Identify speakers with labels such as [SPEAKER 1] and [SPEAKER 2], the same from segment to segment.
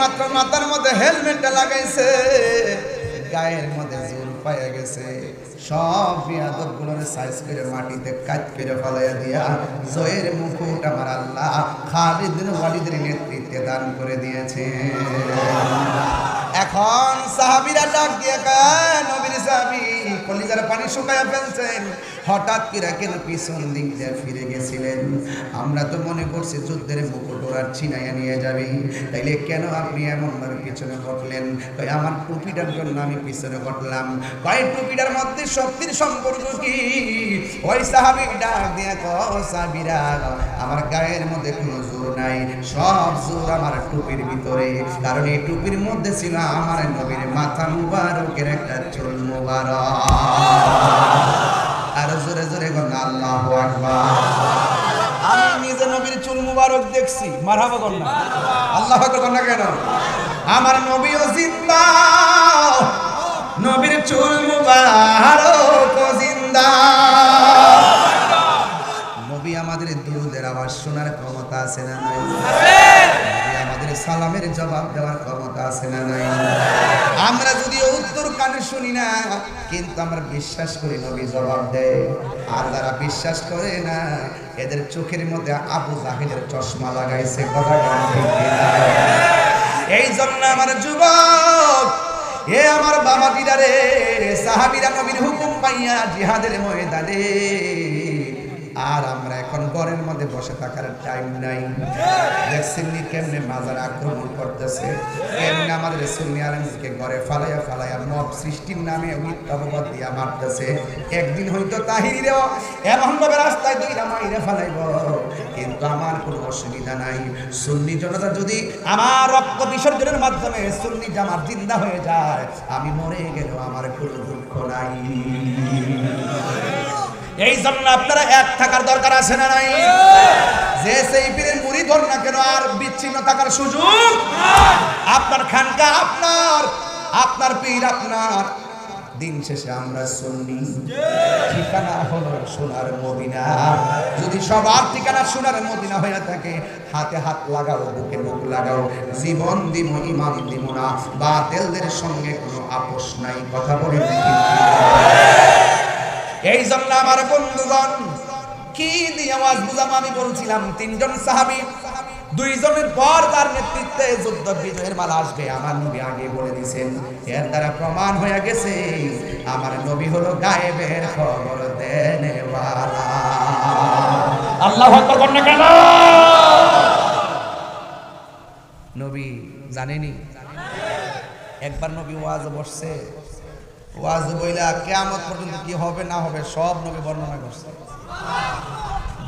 [SPEAKER 1] মাত্র মাথার মধ্যে হেলমেটটা লাগাইছে। গায়ের মধ্যে জোর পাইয়া গেছে। সব বিয়াদবগুলোর সাইজ করে মাটিতে কাজ করে ফলাইয়া দিয়া জয়ের মুকুট আমার আল্লাহ খালিদ ওয়ালিদের নেতৃত্বে দান করে দিয়েছে। এখন সাহাবীরা ডাক দিয়ে নবীর সাহাবী, কলিজার পানি শুকায়া ফেলছেন। হঠাৎ কিরা কেন পিছন দিক দিয়ে ফিরে গেছিলেন? আমরা তো মনে করছি যুদ্ধের মুকুট ওরা ছিনাইয়া নিয়ে যাবে। তাইলে কেন আপনি এমন ভাবে পিছনে ঘটলেন কই আমার টুপিটার জন্য আমি পিছনে ঘটলাম কয়, টুপিটার মধ্যে শক্তির সম্পর্ক কি? ওই সাহাবি ডাক দিয়ে ক সাহাবিরা, আমার গায়ের মধ্যে কোনো নাই। সব জোর আমার টুপির ভিতরে, কারণ এই টুপির মধ্যে ছিল আমার নবীর মাথা মুবারকের একটা চুল মুবারক। আর জোরে জোরে আল্লাহ আমি নিজে নবীর চুল মুবারক দেখছি আল্লাহ কেন? আমার নবীও জিন্দা, নবীর চুল মুবারক জিন্দা। নবী আমাদের দুরুদের আওয়াজ শোনার ক্ষমতা আছে না নাই? আমাদের সালামের জবাব দেওয়ার ক্ষমতা আছে না নাই? আমরা যদি উত্তর কানে শুনি না কিন্তু আমরা বিশ্বাস করি নবী জবাব দেয়। আর যারা বিশ্বাস করে না এদের চোখের মধ্যে আবু জাহিদের চশমা লাগাইছে কথা? এই জন্য আমার যুবক এ আমার বাবা দিদারে সাহাবিরা নবীর হুকুম পাইয়া জিহাদের ময়দানে আর আমরা এখন ঘরের মধ্যে বসে থাকার টাইম নাই। দেখছেন কেমনে মাজার আক্রমণ করতেছে। কেমনে আমাদের সুন্নি ঘরে ফালাইয়া ফালাইয়া মব সৃষ্টির নামে মিথ্যা দিয়া মারতেছে। একদিন হয়তো তাহিরেও এমন ভাবে রাস্তায় দুইটা মাইরে ফালাইব। কিন্তু আমার কোনো অসুবিধা নাই। সুন্নি জনতা যদি আমার রক্ত বিসর্জনের মাধ্যমে সুন্নি জামাত জিন্দা হয়ে যায়, আমি মরে গেলেও আমার কোনো দুঃখ নাই। এই জন্য আপনারা এক থাকার দরকার আছে না নাই? যে সেই পীরের মুড়ি ধর না কেন, আর বিচ্ছিন্ন থাকার সুযোগ? আপনার খানকা আপনার আপনার পীর আপনার। দিন শেষে আমরা শুনি ঠিকানা হলো সোনার মদিনা। যদি সবার ঠিকানা সোনার মদিনা হয়ে থাকে, হাতে হাত লাগাও, বুকে বুক লাগাও। জীবন দিব ইমান দিব না। বাতেলদের সঙ্গে কোনো আপোষ নাই, কথা কিনা? এই জন্য আমার বন্ধুগণ কি দিয়ে আওয়াজ বুঝাম আমি বলছিলাম তিনজন সাহাবি দুইজনের পর তার নেতৃত্বে যুদ্ধ বিজয়ের মালা আসবে আমার নবী আগে বলে দিয়েছেন এর দ্বারা প্রমাণ হয়ে গেছে আমার নবী হলো গায়েবের খবর দেনেওয়ালা। আল্লাহ আকবার না কেন? নবী জানেনি? একবার নবী ওয়াজ বসছে ওয়াজ বইলা কেয়ামত পর্যন্ত কি হবে, না হবে, সব নবী বর্ণনা করছে।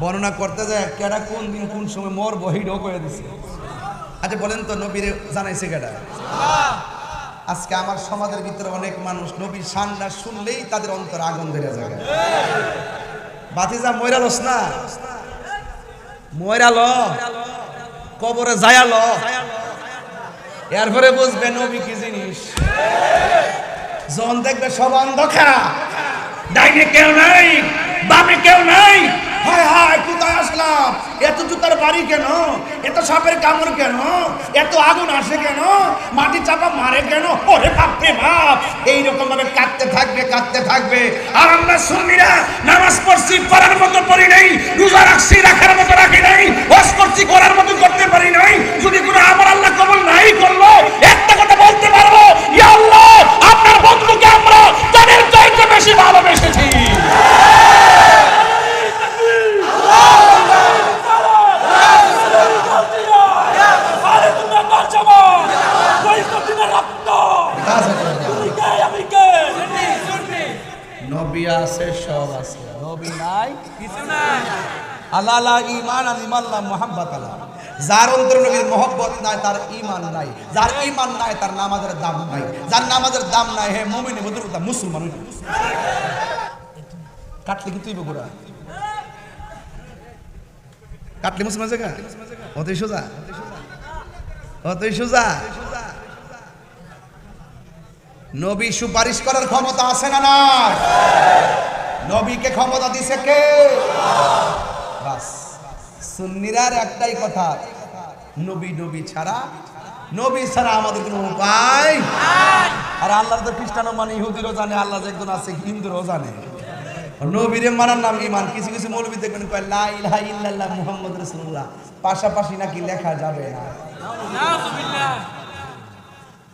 [SPEAKER 1] বর্ণনা করতে যায়, কেডা কোন দিন, কোন সময় মোর বহি হয়ে দিছে আচ্ছা বলেন তো, নবীর জানাইছে কেডা? আজকে আমার সমাজের ভিতরে অনেক মানুষ নবীর সান্ডা শুনলেই তাদের অন্তর আগুন ধরে যায় বাতিজা ময়রালস না? ময়রাল কবরে যায়াল এরপরে বুঝবে নবী কি জিনিস? যখন দেখবে সব অন্ধকার ডাইনে কেউ নাই বামে কেউ নাই। হায় হায়, কোথায় আসলাম? এত জুতার বাড়ি কেন? এত সাপের কামড় কেন? এত আগুন আসে কেন? মাটি চাপা মারে কেন? ওরে বাপরে বাপ! এইরকম ভাবে কাঁদতে থাকবে কাঁদতে থাকবে। আর আমরা সুন্নিরা নামাজ পড়ছি, পড়ার মতো পড়ি নাই, রোজা রাখছি, রাখার মতো রাখি নাই, ওয়াজ করছি, করার মতো করতে পারি নাই। যদি কোনো আমার আল্লাহ কবল নাই করল, একটা কথা বলতে পারব, ইয়া আল্লাহ, আপনার বন্ধুকে আমরা তাদের চাইতে বেশি ভালোবেসেছি
[SPEAKER 2] আরে তুমি বাঁচাবো কই তো তুমি রক্ত তুমি কে আমি কে
[SPEAKER 1] নবী আছে সব আছে নবী নাই কিছু নাই আল্লাহ আল্লাহ ইমাল্লাহ মোহাম্মত আল্লাহ। যার অন্তর নবীর মহব্বত নাই, তার ইমান নাই। যার ইমান নাই, তার নামাজের দাম নাই। যার নামাজের দাম নাই, হে মুমিনে বদর মুসলমান কাটলে কি তুই বগুড়া কাটলে মুসলমান জায়গা অতই সোজা। অতই সোজা। নবী সুপারিশ করার ক্ষমতা আছে না না নবীকে ক্ষমতা দিছে কে? বাস। সুন্নিরার একটাই কথা নবী নবী ছাড়া নবী ছাড়া আমাদের কোনো উপায় আর আল্লাহ তো খ্রিস্টানও মানে ইহুদিরও জানে আল্লাহ যে একজন আছে হিন্দুরও জানে। নবীরে মানার নাম ইমান কিছু কিছু মৌলবী দেখবেন কয় লা ইলাহা ইল্লাল্লাহ মুহাম্মদ রাসূলুল্লাহ। পাশাপাশি নাকি লেখা যাবে না।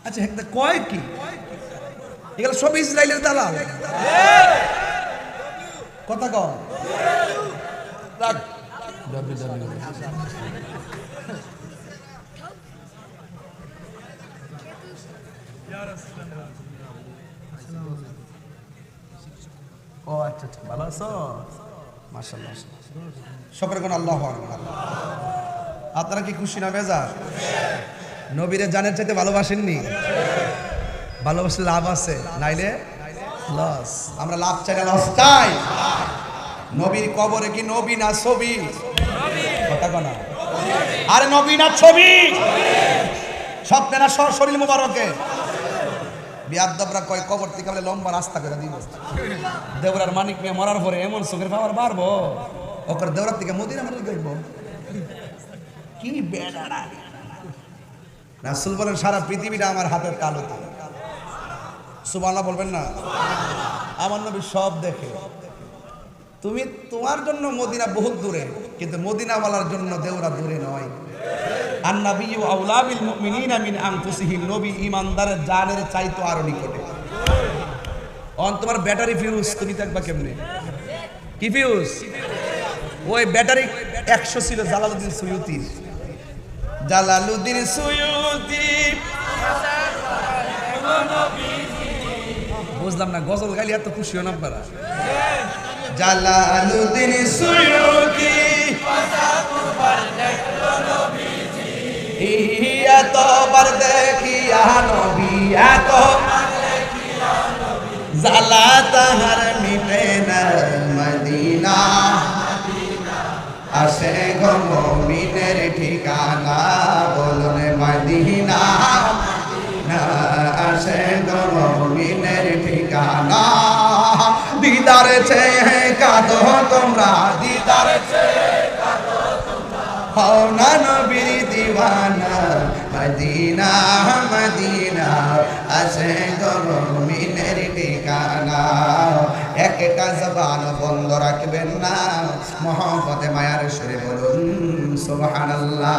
[SPEAKER 1] আচ্ছা একটা কয় কি? এগুলো সব ইসরায়েলের দালাল। কথা কম রাখ। ও আচ্ছা আচ্ছা ভালো আছো সকলে কোন আল্লাহ আপনারা কি খুশি না বেজার নবীরে জানের চাইতে ভালোবাসেননি ভালোবাসলে লাভ আছে নাইলে লস আমরা লাভ চাই না লস চাই নবীর কবরে কি নবী না ছবি কথা কনা আরে নবী না ছবি! স্বপ্নে না সর শরীর মুবারকে। বিয়াদ্দবরা কয়, কবর থেকে বলে লম্বা রাস্তা করে দিব। দেবরার মানিক মেয়ে মরার পরে এমন চোখের পাওয়ার বাড়বো। ওকর দেবরার থেকে মদিনা মানে দেখব। কি বেড়াড়া। রাসুল বলেন, সারা পৃথিবীটা আমার হাতের কালোতে। সুবানা বলবেন না? আমার নবী সব দেখে। তুমি তোমার জন্য মদিনা বহুত দূরে, কিন্তু মদিনাওয়ালার জন্য দেওরা দূরে নয়। আর নবী আউলা বিল মুমিনিনা মিন আনফুসিহিম নবী ইমানদারের জানের চাইতো আরও নিকটে। অন, তোমার ব্যাটারি ফিউজ তুমি দেখবা কেমনে? কি ফিউজ ওই ব্যাটারি একশো ছিল জালালুদ্দিন সুয়ুতির। জালালুদ্দিন সুয়ুতি। বুঝলাম না, গজল গাইলে এত খুশি হন আপনারা। জালালুদ্দিন সুয়ুতি এতবার দেখিয়া নবী এত। জালা তাহার মিটে না মদিনা। আসে গো মমিনের ঠিকানা, বলুন মদিনা। আসে গো মমিনের ঠিকানা। দিদার চেয়ে কাঁদো তোমরা দিদার হও না নবীর দিওয়ানা, মদিনা মদিনা আসে গরমিনের ঠিকানা। একটা জবান বন্ধ রাখবেন না মোহাম্মদে মায়ার সুরে বলুন, সুবহানাল্লাহ।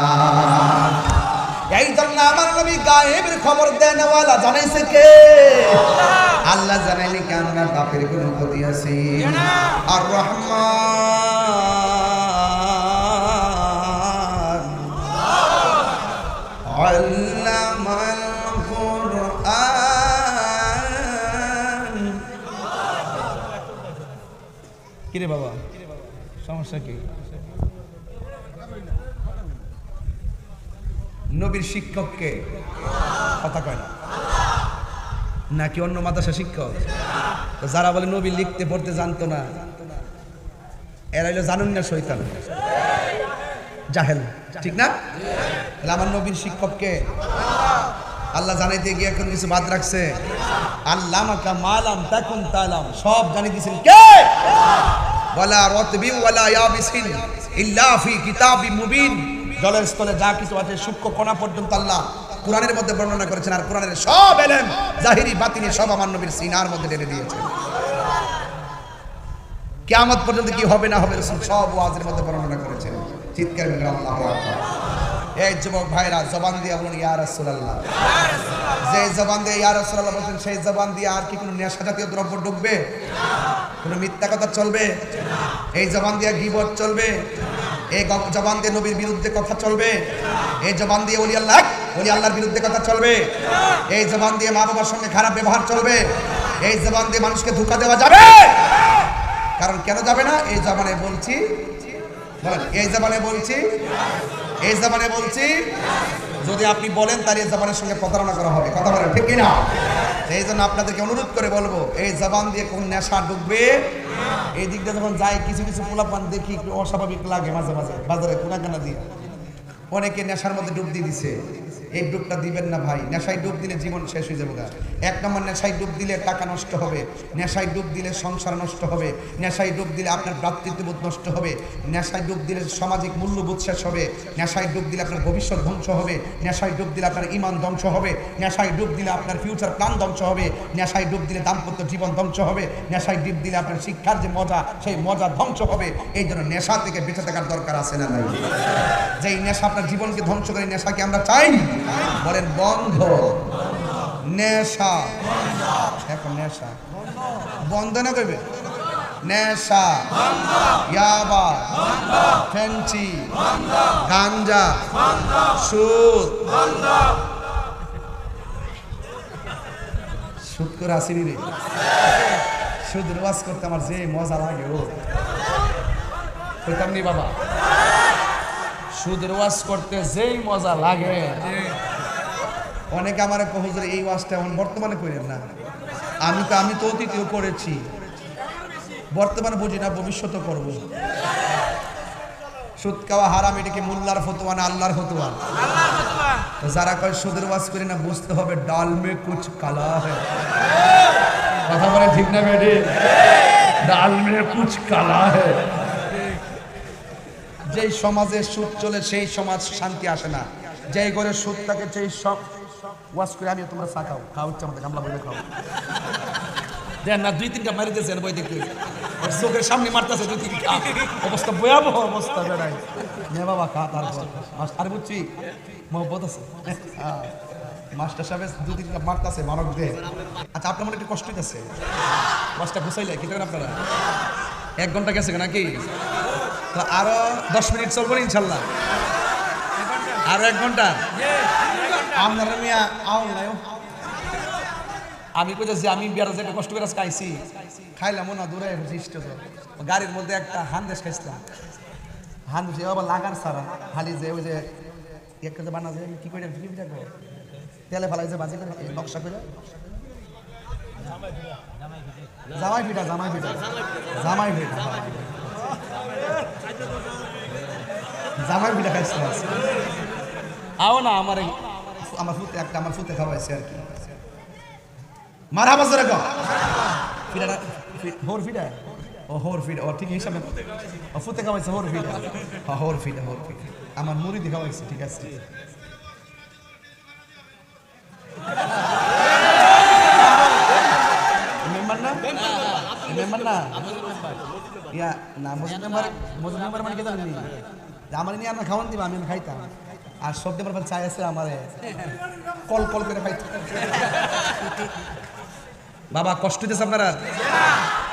[SPEAKER 1] এই জন্য আমার নবী গায়েবের খবর দেনওয়ালা জানাইছে কে? আল্লাহ। জানাইলে কি আমরা বাপের কোনো ক্ষতি আছি? আর রহমান আল্লামাল কোরআন। কিরে বাবা? সমস্যা কি? নবীর শিক্ষককে কথা কয় না। নাকি অন্য মাদ্রাসা শিক্ষক? যারা বলে নবী লিখতে, পড়তে জানতো না, এরা হইল জানুন না শৈতান জাহেল, ঠিক না? তাহলে আমার নবীর শিক্ষককে আল্লাহ জানাইতে গিয়ে এখন কিছু বাদ রাখছে। আল্লাহ মালাম তাকুন তালাম, সব জানিয়ে দিয়েছেন কে? ওয়ালা রতবি ওয়ালা ইয়াবিসিন ইল্লা ফি কিতাবি মুবিন। জলের স্থলে যা কিছু আছে, সূক্ষ্ম কণা পর্যন্ত আল্লাহ কোরআনের মধ্যে বর্ণনা করেছেন আর কোরআনের সব এলেন জাহিরি, বাতিনি, সব আমার নবীর সিনার মধ্যে টেনে দিয়েছেন। কেয়ামত পর্যন্ত কি হবে না হবে সব ওয়াজের মধ্যে বর্ণনা করেছেন। চিৎকার এই যুবক ভাইরা, জবান দিয়ে বলুন যে জবান দিয়ে, ইয়া রাসূলুল্লাহ বলছেন, সেই জবান দিয়ে আর কি কোনো নেশা জাতীয় দ্রব্য ঢুকবে? কোনো মিথ্যা কথা চলবে? এই জবান দিয়ে গিবত চলবে? এই জবান দিয়ে নবীর বিরুদ্ধে কথা চলবে। এই জবান দিয়ে ওলি আল্লাহ, ওলি আল্লাহর বিরুদ্ধে কথা চলবে। এই জবান দিয়ে মা বাবার সঙ্গে খারাপ ব্যবহার চলবে। এই জবান দিয়ে মানুষকে ধোকা দেওয়া যাবে। কারণ কেন যাবে না? এই জবানে বলছি, বলেন, এই জবানে বলছি, এই জবানে বলছি যদি আপনি বলেন তার এই জবানের সঙ্গে প্রতারণা করা হবে। কথা বলেন, ঠিক কিনা? এই জন্য আপনাদেরকে অনুরোধ করে বলব, এই জবান দিয়ে কোন নেশা ঢুকবে? এই দিকটা যখন যাই কিছু কিছু পোলাপান দেখি একটু অস্বাভাবিক লাগে মাঝে মাঝে, বাজারে কোনা কানা দিয়ে। অনেকে নেশার মধ্যে ডুব দিয়ে দিছে। এই ডুবটা দিবেন না ভাই নেশায় ডুব দিলে জীবন শেষ হয়ে যাবে। এক নম্বর নেশায় ডুব দিলে টাকা নষ্ট হবে নেশায় ডুব দিলে সংসার নষ্ট হবে নেশায় ডুব দিলে আপনার ভ্রাতৃত্ববোধ নষ্ট হবে নেশায় ডুব দিলে সামাজিক মূল্যবোধ শেষ হবে নেশায় ডুব দিলে আপনার ভবিষ্যৎ ধ্বংস হবে নেশায় ডুব দিলে আপনার ইমান ধ্বংস হবে নেশায় ডুব দিলে আপনার ফিউচার প্ল্যান ধ্বংস হবে নেশায় ডুব দিলে দাম্পত্য জীবন ধ্বংস হবে নেশায় ডুব দিলে আপনার শিক্ষার যে মজা সেই মজা ধ্বংস হবে এই জন্য নেশা থেকে বেঁচে থাকার দরকার আছে না নাই যে এই নেশা আপনার জীবনকে ধ্বংস করে নেশাকে আমরা চাই বলেন বন্ধ। নেশা। এখন নেশা। বন্ধ না করবে নেশা। ইয়াবা। ফেন্সি গাঞ্জা। সুদ সুদ করে আসিনি রে। সুদ রোয়াজ করতে আমার যে মজা লাগে ও। কইতাম নি বাবা? সুদ রোয়াজ করতে যেই মজা লাগে। অনেকে আমার হুজুর, এই ওয়াজটা এখন বর্তমানে করেন না। আমি তো আমি তো অতীতেও করেছি। বর্তমানে বুঝি না ভবিষ্যতে করব। সুদ খাওয়া হারাম এটাকে মোল্লার ফতোয়া না আল্লাহর ফতোয়া? যারা কয়, সুদের ওয়াজ করি না, বুঝতে হবে ডাল মে কুচ কালা হ্যায়। কথা বলে ঠিক না বেডি ডাল মে কুচ কালা হ্যায়। যেই সমাজে সুদ চলে, সেই সমাজ শান্তি আসে না। যেই ঘরে সুদ থাকে, সেই সব ওয়াশ করে আমি তোমরা চা খাও। খাও ইচ্ছা আমাদের, গামলা বলে খাও। দেন না, দুই, তিনটা মারি দিয়েছেন বই দেখতে। চোখের সামনে মারতেছে, দুই, তিনটা। অবস্থা ভয়াবহ অবস্থা, বেড়াই। নে বাবা, খা তারপর। আর বুঝছি, মহব্বত আছে। হ্যাঁ। মাস্টার সাহেব দু তিনটা মারতেছে, মারক দে। আচ্ছা আপনার মনে একটু কষ্ট হইতেছে? মাছটা গুছাইলে, কি করেন আপনারা? এক ঘণ্টা গেছে নাকি? তো আরও দশ মিনিট চলবো ইনশাল্লাহ। আরও এক ঘণ্টা? আপনারা মিয়া, আও নাই আমি কইতেছি, আমি বিয়ার যে কষ্ট করে আইছি, খাইলাম না, দূরে বৃষ্ট গাড়ির মধ্যে একটা হান্দেশ খাইছিলাম। হান্দেশ আবার লাগার সারা খালি যে ওই যে একটা যে বানা যে, কি করে কি করে তেলে ফেলাই যে বাজি করে নকশা করে জামাই পিঠা জামাই পিঠা জামাই পিঠা। জামাই পিঠা খাইছিলাম আজকে। আও না আমার। এই- আমার ফুতে একটা আমার ফুতে খাওয়াইছে আর কি। মারা বাজারে গো ফিডা হোর ফিডা ও হোর ফিডা ও ঠিক হিসাবে ফুতে খাওয়াইছে হোর ফিডা হোর ফিডা হোর ফিডা আমার মুড়ি খাওয়াইছে ঠিক আছে মেম্বার না মেম্বার না ইয়া না মজুদ মেম্বার মানে কি জানেন যে আমার নিয়ে আমরা খাওয়ান দিবা আমি খাইতাম। আর সব মেম্বার চাই আছে আমার। কল কল করে খাইতাম। বাবা কষ্ট দিতেছে আপনারা?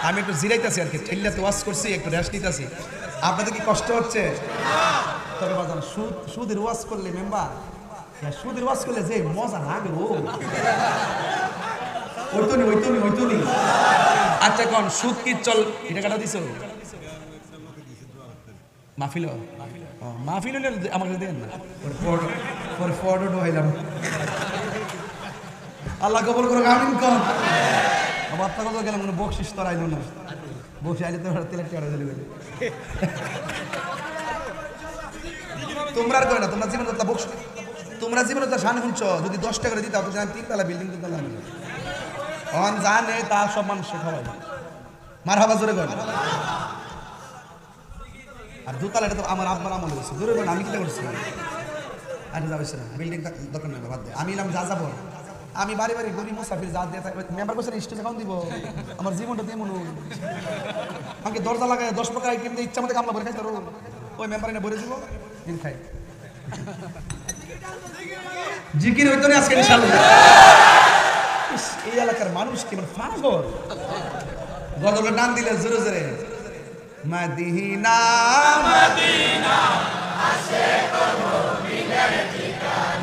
[SPEAKER 1] আমি একটু জিরাইতেছি আর কি ঠেললে তো ওয়াশ করছি একটু রেস্ট নিতেছি। আপনাদের কি কষ্ট হচ্ছে? তবে বাজান সুদ সুদের ওয়াশ করলে মেম্বার সুদের ওয়াশ করলে যে মজা লাগে ও ওইতো নি ওইতো নি ওইতো নি। আচ্ছা কোন, সুদ কি চল, এটা কাটা দিছো? মাহফিল মাহফিল হলে আমাকে দেন পরে ফটো আল্লাহ আমিন কথা গেলাম, কোনো বকশিস তোর আইলো না। বকশি আইলে তো তেলের টেড়া চলে গেলে তোমরা আর না, তোমরা জীবনে তো বকশ তোমরা জীবনে তো শান শুনছ যদি দশ টাকা করে দিতাম তো জানি তিনতলা বিল্ডিং তিনতলা আমি অন নেই তা সব মানুষ খাওয়াই মার হাবা জোরে কর আর দুতলা, এটা তো আমার আব্বার আমল হয়েছে। জোরে আমি কিটা করছি? আরে যাবে বিল্ডিং দরকার নেই, বাদ আমি এলাম যা যাব। আমি বাড়ি বাড়ি গরিব মুসাফির, যা দিয়ে থাকবে মেম্বার বসে স্টেজে খাওয়ান দিব। আমার জীবনটা দিয়ে মনে আমাকে দরজা লাগায় দশ প্রকার আইটেম দিয়ে ইচ্ছা মতো কামলা করে খাই ওই মেম্বার এনে ভরে দিব, দিন খাই জিকির হইতো না আজকে, ইনশাআল্লাহ। এলাকার মানুষ কি মানে পাগল? গদলে টান দিলে জোরে জোরে। মদিনা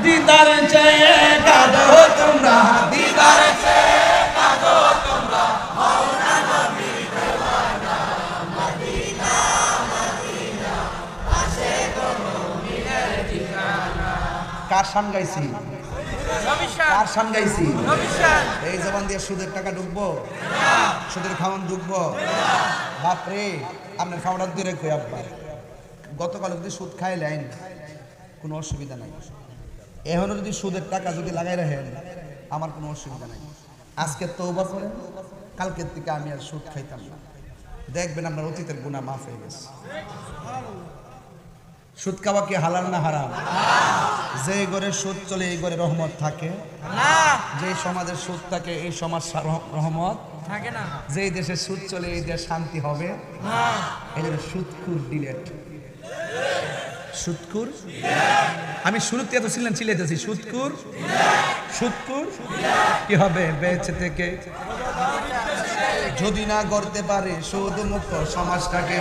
[SPEAKER 1] দিদার চেয়ে কাঁদো তোমরা। দিদার চেয়ে কাঁদো তোমরা। কার শান গাইছি? কার শান গাইছি? এই জবান দিয়ে সুদের টাকা ঢুকবো সুদের খাওয়ান ঢুকবো বাপরে আপনার খাওয়াটা দূরে কই আব্বা? গতকাল যদি সুদ খাইলেন কোনো অসুবিধা নাই। এখনও যদি সুদের টাকা যদি লাগাই রাখেন আমার কোনো অসুবিধা নাই। আজকে তৌবা করেন কালকের থেকে আমি আর সুদ খাইতাম না। দেখবেন আপনার অতীতের গুণা মাফ হয়ে গেছে। সুদ খাওয়া কি হালাল না হারাম? যে ঘরে সুদ চলে এই ঘরে রহমত থাকে।
[SPEAKER 3] না
[SPEAKER 1] যে সমাজের সুদ থাকে এই সমাজ রহ- রহমত
[SPEAKER 3] থাকে না।
[SPEAKER 1] যে দেশে সুদ চলে এই দেশ শান্তি হবে।
[SPEAKER 3] না।
[SPEAKER 1] এই জন্য সুদকুর ডিলেট সুদকুর আমি শুরুতে এত ছিলেন চিলেতেছি সুদকুর সুদকুর কি হবে? বেঁচে থেকে যদি না করতে পারে সুদ মুক্ত সমাজটাকে,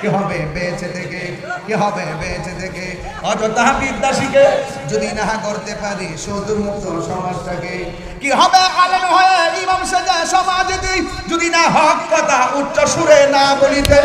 [SPEAKER 1] কি হবে বেঁচে থেকে? কি হবে বেঁচে থেকে? অযথা বিদ্যা শিখে যদি না করতে পারি সুদ মুক্ত সমাজটাকে, কি হবে আলেম হয়ে ইমাম সাজা সমাজ যদি না হক কথা উচ্চ সুরে না বলিতে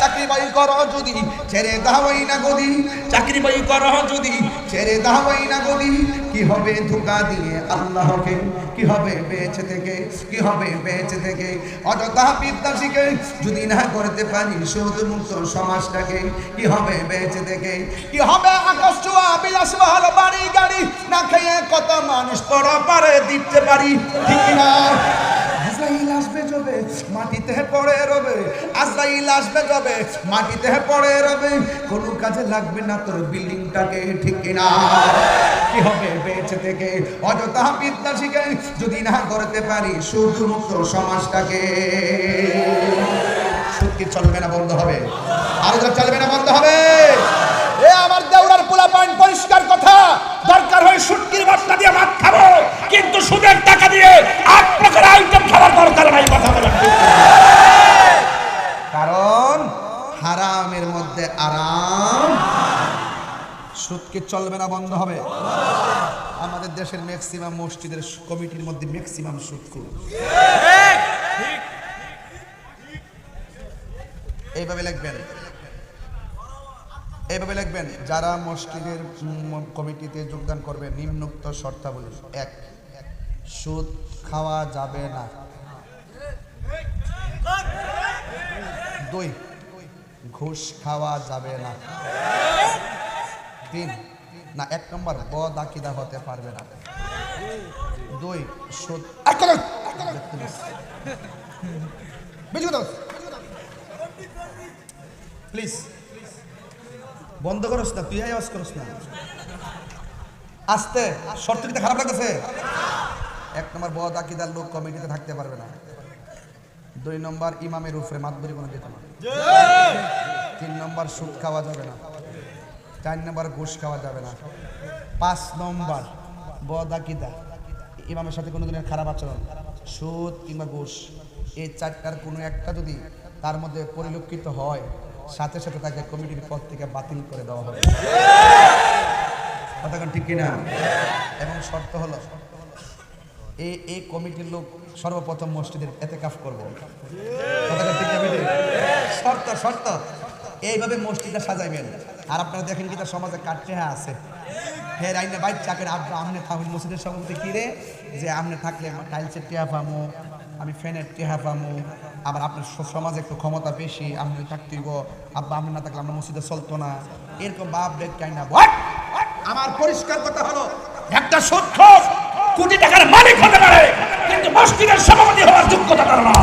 [SPEAKER 1] চাকরি বাই করো যদি, ছেড়ে দাওয়াই না গদি চাকরি বাই করো যদি ছেড়ে দাওয়াই না গদি কি হবে ধোকা দিয়ে আল্লাহকে? কি হবে বেঁচে থেকে? কি হবে বেঁচে থেকে? অযথা বিদ্যা শিখে যদি না করতে পারি শুধু মুক্ত সমাজটাকে, কি হবে বেঁচে থেকে? কি হবে আকাশ ছোঁয়া বিলাস ভালো বাড়ি গাড়ি? না খেয়ে কত মানুষ পর পারে দিতে পারি? ঠিক না আসবে মাটিতে পড়ে রবে, আজরাইল আসবে যবে মাটিতে পড়ে রবে, কোনো কাজে লাগবে না, তোর বিল্ডিংটাকে ঠিক না কি হবে বেঁচে থেকে? অযথা বিদ্যা শিখে যদি না করতে পারি শুধু মুক্ত সমাজটাকে কি চলবে না বন্ধ হবে? আরও চলবে না বন্ধ হবে? পয়েন্ট পরিষ্কার কথা। দরকার হয় সুটকির বার্তা দিয়ে ভাত খাব।
[SPEAKER 2] কিন্তু সুদের টাকা দিয়ে আট প্রকার আইটেম খাবার দরকার নাই, কথা বলেন।
[SPEAKER 1] কারণ হারামের মধ্যে আরাম, সুদকে চলবে না, বন্ধ হবে। আমাদের দেশের ম্যাক্সিমাম মসজিদের কমিটির মধ্যে ম্যাক্সিমাম সুদ এইভাবে লিখবেন। এইভাবে লিখবেন, যারা মসজিদের কমিটিতে যোগদান করবে, নিম্নোক্ত শর্তাবলী, এক, সুদ খাওয়া যাবে না। দুই, ঘুষ খাওয়া যাবে না। তিন, না, এক নম্বর, বদ আকিদা হতে পারবে না। দুই, সুদ প্লিজ বন্ধ করস না, তুই আওয়াজ করস না। আস্তে শর্ত কিটা খারাপ লাগতেছে। এক নম্বর বদ আকিদার লোক কমিটিতে থাকতে পারবে না। দুই নম্বর ইমামের উপরে মাতবরি কোনো যেতে না। তিন নম্বর সুদ খাওয়া যাবে না। চার নম্বর ঘুষ খাওয়া যাবে না। পাঁচ নম্বর বদাকিদা ইমামের সাথে কোনো দিনের খারাপ আচরণ। সুদ কিংবা ঘুষ। এই চারটার কোনো একটা যদি তার মধ্যে পরিলক্ষিত হয় সাথে সাথে তাকে কমিটির পদ থেকে বাতিল করে দেওয়া হবে। কথাটা ঠিক কিনা? এবং শর্ত হলো এই এই কমিটির লোক সর্বপ্রথম মসজিদের এতে কাফ করব? শর্ত শর্ত। এইভাবে মসজিদটা সাজাইবেন। আর আপনারা দেখেন কি তার সমাজে কাটতে হ্যাঁ আছে। হ্যাঁ রাইনে বাইক চাকের আব্বা আমনে থাকুন। মসজিদের সভাপতি কি রে? যে আমনে থাকলে টাইলসের টেহা পামো আমি ফ্যানের টেহা পামু আবার আপনার সমাজে একটু ক্ষমতা বেশি আপনি থাকতে গো আব্বা আপনি না থাকলে আমরা মসজিদে চলতো না। এরকম বাপ বেগ চাই না? আমার পরিষ্কার কথা হলো,
[SPEAKER 2] একটা সত্য কোটি টাকার মালিক হতে পারে, কিন্তু মসজিদের সভাপতি হওয়ার যোগ্যতা তার না।